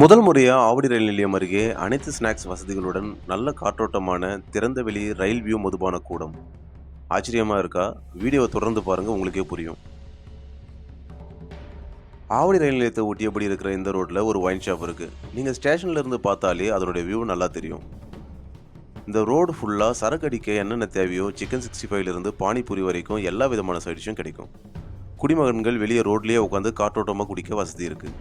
முதல் முறையாக ஆவடி ரயில் நிலையம் அருகே அனைத்து ஸ்நாக்ஸ் வசதிகளுடன் நல்ல காற்றோட்டமான திறந்தவெளி ரயில் வியூ மதுபான கூடம். ஆச்சரியமாக இருக்கா? வீடியோவை தொடர்ந்து பாருங்கள் உங்களுக்கே புரியும். ஆவடி ரயில் நிலையத்தை ஒட்டியபடி இருக்கிற இந்த ரோட்டில் ஒரு ஒயின் ஷாப் இருக்குது நீங்கள் ஸ்டேஷனில் இருந்து பார்த்தாலே அதனுடைய வியூ நல்லா தெரியும். இந்த ரோடு ஃபுல்லாக சரக்கு அடிக்க என்னென்ன தேவையோ சிக்கன் சிக்ஸ்டி ஃபைவ்லேருந்து பானிபூரி வரைக்கும் எல்லா விதமான சைடிஷும் கிடைக்கும். குடிமகன்கள் வெளியே ரோட்லேயே உட்காந்து காற்றோட்டமாக குடிக்க வசதி இருக்குது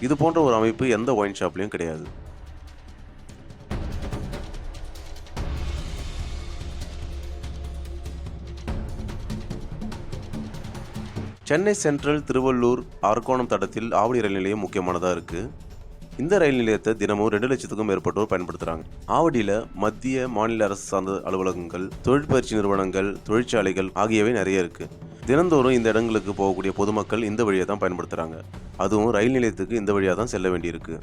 இது போன்ற ஒரு அமைப்பு எந்த ஒயின் ஷாப்லேயும் கிடையாது. சென்னை சென்ட்ரல் திருவள்ளூர் அரக்கோணம் தடத்தில் ஆவடி ரயில் நிலையம் முக்கியமானதாக இருக்குது இந்த ரயில் நிலையத்தை தினமும் ரெண்டு லட்சத்துக்கும் மேற்பட்டோர் பயன்படுத்துகிறாங்க ஆவடியில் மத்திய மாநில அரசு சார்ந்த அலுவலகங்கள் தொழிற்பயிற்சி நிறுவனங்கள் தொழிற்சாலைகள் ஆகியவை நிறைய இருக்குது தினந்தோறும் இந்த இடங்களுக்கு போகக்கூடிய பொதுமக்கள் இந்த வழியை தான் பயன்படுத்துகிறாங்க அதுவும் ரயில் நிலையத்துக்கு இந்த வழியாக தான் செல்ல வேண்டியிருக்கு.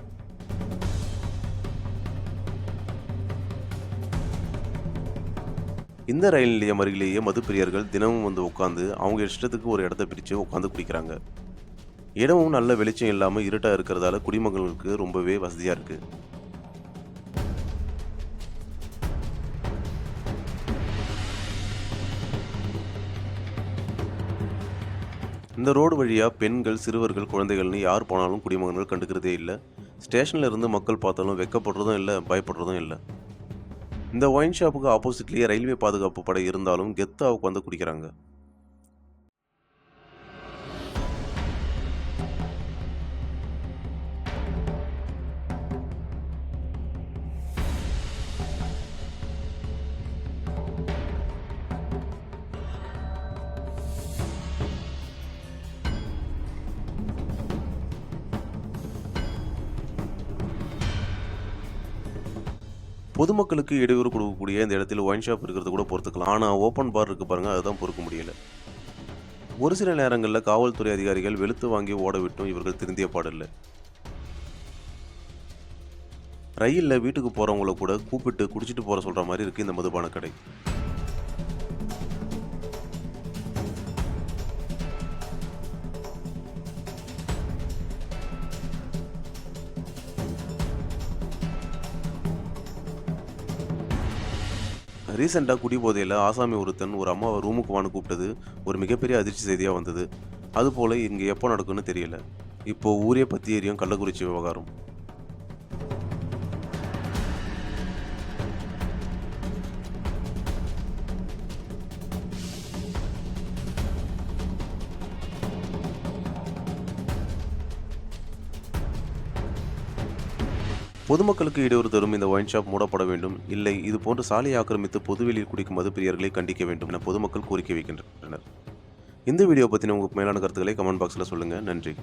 இந்த ரயில் நிலையம் அருகிலேயே மதுப்பிரியர்கள் தினமும் வந்து உட்காந்து அவங்க இஷ்டத்துக்கு ஒரு இடத்த பிரித்து உட்காந்து குடிக்கிறாங்க. இடமும் நல்ல வெளிச்சம் இல்லாமல் இருட்டாக இருக்கிறதால குடிமகன்களுக்கு ரொம்பவே வசதியாக இருக்குது இந்த ரோடு வழியாக பெண்கள் சிறுவர்கள் குழந்தைகள்னு யார் போனாலும் குடிமகன்கள் கண்டுக்கிறதே இல்லை. ஸ்டேஷனில் இருந்து மக்கள் பார்த்தாலும் வெக்கப்படுறதும் இல்லை பயப்படுறதும் இல்லை. இந்த ஒயின் ஷாப்புக்கு ஆப்போசிட்லேயே ரயில்வே பாதுகாப்பு படை இருந்தாலும் கெத்தாக உட்காந்து குடிக்கிறாங்க. பொதுமக்களுக்கு இடையூறு கொடுக்கக்கூடிய இந்த இடத்துல ஒயின் ஷாப் இருக்கிறது கூட பொறுத்துக்கலாம். ஆனால் ஓப்பன் பார் இருக்கு பாருங்கள் அதுதான் பொறுக்க முடியல. ஒரு சில நேரங்களில் காவல்துறை அதிகாரிகள் வெளுத்து வாங்கி ஓட விட்டும் இவர்கள் திருந்திய பாடில்லை. ரயிலில் வீட்டுக்கு போகிறவங்கள கூட கூப்பிட்டு குடிச்சிட்டு போகிற சொல்கிற மாதிரி இருக்குது இந்த மதுபான கடை. ரீசெண்டாக குடிபோதையில் ஆசாமி ஒருத்தன் ஒரு அம்மாவை ரூமுக்கு வான்னு கூப்பிட்டது. ஒரு மிகப்பெரிய அதிர்ச்சி செய்தியாக வந்தது. அதுபோல் இங்கே எப்போ நடக்கும்னு தெரியல. இப்போ ஊரே பற்றி எரியும் கள்ளக்குறிச்சி விவகாரம். பொதுமக்களுக்கு இடையூறு தரும் இந்த ஒயின் ஷாப் மூடப்பட வேண்டும். இல்லை இது போன்று சாலையை ஆக்கிரமித்து பொதுவெளியில் குடிக்கும் மதுப்பிரியர்களை கண்டிக்க வேண்டும் என பொதுமக்கள் கோரிக்கை வைக்கின்றனர். இந்த வீடியோ பற்றின உங்களுக்கு மேலான கருத்துக்களை கமெண்ட் பாக்ஸில் சொல்லுங்கள் நன்றி.